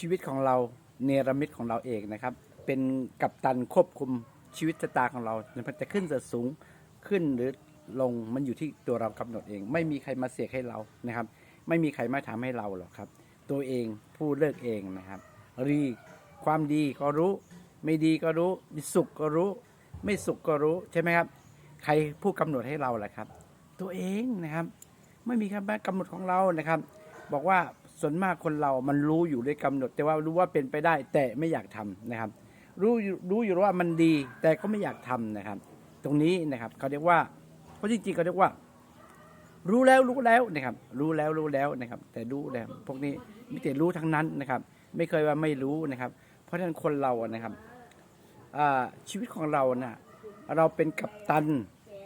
ชีวิตของเราเนรมิตของเราเองนะครับ เป็นกัปตันควบคุมชีวิตชะตาของเรามันจะขึ้นจะสูงขึ้นหรือลงมันอยู่ที่ตัวเรากำหนดเอง ไม่มีใครมาเสียกให้เรานะครับ ไม่มีใครมาทำให้เราหรอกครับ ตัวเองผู้เลือกเองนะครับรีความดีก็รู้ ไม่ดีก็รู้สุขก็รู้ ไม่สุขก็รู้ใช่ไหมครับ ใครผู้กำหนดให้เราแหละครับ ตัวเองนะครับ ไม่มีคำกำหนดของเรานะครับ บอกว่า ส่วนมากคนเรามันรู้อยู่ด้วยกำหนด แต่ว่ารู้ว่าเป็นไปได้แต่ไม่อยากทำนะครับ รู้รู้อยู่ว่ามันดีแต่ก็ไม่อยากทำนะครับ ตรงนี้นะครับเขาเรียกว่าเพราะจริงๆเขาเรียกว่า รู้แล้วรู้แล้วนะครับ รู้แล้วรู้แล้วนะครับ แต่รู้แล้วพวกนี้มีแต่รู้ทั้งนั้นนะครับ ไม่เคยว่าไม่รู้นะครับ เพราะฉะนั้นคนเรานะครับชีวิตของเราน่ะเราเป็นกัปตัน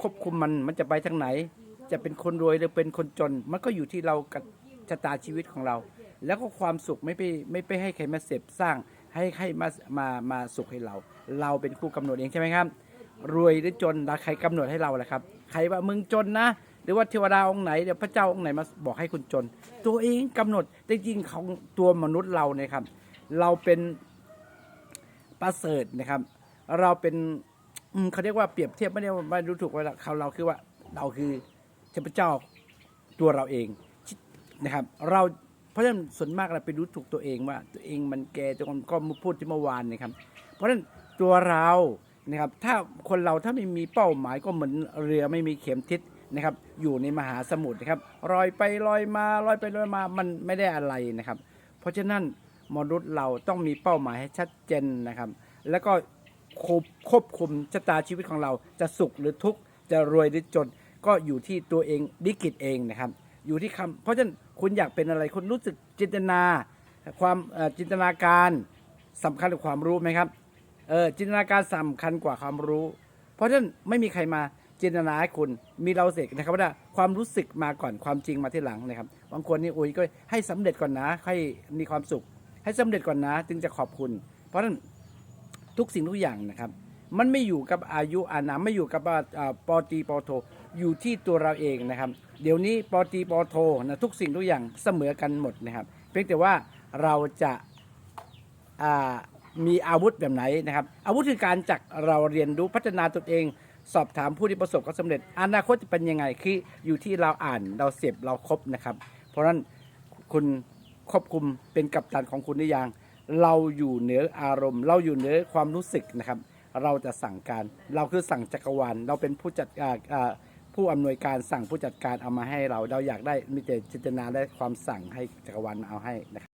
ควบคุมมันมันจะไปทางไหน จะเป็นคนรวยหรือเป็นคนจน มันก็อยู่ที่เรากับ ชะตาชีวิตของเรา แล้วก็ความสุขไม่ไปไม่ไปให้ใครมาเสพสร้าง ให้ให้มามามาสุขให้เรา เราเป็นผู้กำหนดเองใช่ไหมครับ รวยหรือจนใครกำหนดให้เราแหละครับ ใครว่ามึงจนนะหรือว่าเทวดาองค์ไหนเดี๋ยวพระเจ้าองค์ไหนมาบอกให้คุณจน ตัวเองกำหนดแต่จริงของตัวมนุษย์เราเนี่ยครับ เราเป็นประเสริฐนะครับ เราเป็นเขาเรียกว่าเปรียบเทียบไม่ได้ไม่รู้ถูกว่าเขาเราคือว่าเราคือเทพเจ้าตัวเราเอง นะครับ เราเพราะฉะนั้นส่วนมากเราไปรู้ถูกตัวเองว่า ตัวเองมันแก่จนก็มาพูดที่เมื่อวานนะครับ เพราะฉะนั้นตัวเรานะครับ ถ้าคนเราถ้าไม่มีเป้าหมายก็เหมือนเรือไม่มีเข็มทิศนะครับ อยู่ในมหาสมุทรนะครับลอยไปลอยมาลอยไปลอยมามันไม่ได้อะไรนะครับ เพราะฉะนั้นมนุษย์เราต้องมีเป้าหมายให้ชัดเจนนะครับ แล้วก็ควบควบคุมชะตาชีวิตของเราจะสุขหรือทุกข์จะรวยหรือจนก็อยู่ที่ตัวเองดิกิตเองนะครับ อยู่ที่คำเพราะฉะนั้นคุณอยากเป็นอะไรคุณรู้สึกจินตนา ความจินตนาการสำคัญกว่าความรู้ไหมครับเออจินตนาการสำคัญกว่าความรู้ เพราะฉะนั้นไม่มีใครมาจินตนาให้คุณมีเราเสกนะครับว่าความรู้สึกมาก่อนความจริงมาที่หลังนะครับบางคนนี่โอ้ยก็ให้สำเร็จก่อนนะให้มีความสุข ให้สำเร็จก่อนนะ จึงจะขอบคุณ เพราะฉะนั้นทุกสิ่งทุกอย่างนะครับ มันไม่อยู่กับอายุอานามไม่อยู่กับปอตีปอโท อยู่ที่ตัวเราเองนะครับ เดี๋ยวนี้ปอตีปอโทนะทุกสิ่งทุกอย่างเสมอกันหมดนะครับ เพียงแต่ว่าเราจะามีอาวุธแบบไหนนะครับ อาวุธคือการจักเราเรียนรู้พัฒนาตนเอง สอบถามผู้ที่ประสบความสำเร็จ อนาคตจะเป็นยังไงคืออยู่ที่เราอ่านเราเสพเราครบนะครับ เพราะฉะนั้นคุณควบคุมเป็นกัปตันของคุณหรือยังเราอยู่เหนืออารมณ์ เราอยู่เหนือความรู้สึกนะครับ เราจะสั่งการ เราคือสั่งจักรวาลเราเป็นผู้จัด ผู้อำนวยการสั่งผู้จัดการเอามาให้เรา เราอยากได้มีแต่จินตนาและความสั่งให้จักรวาลมาเอาให้นะครับ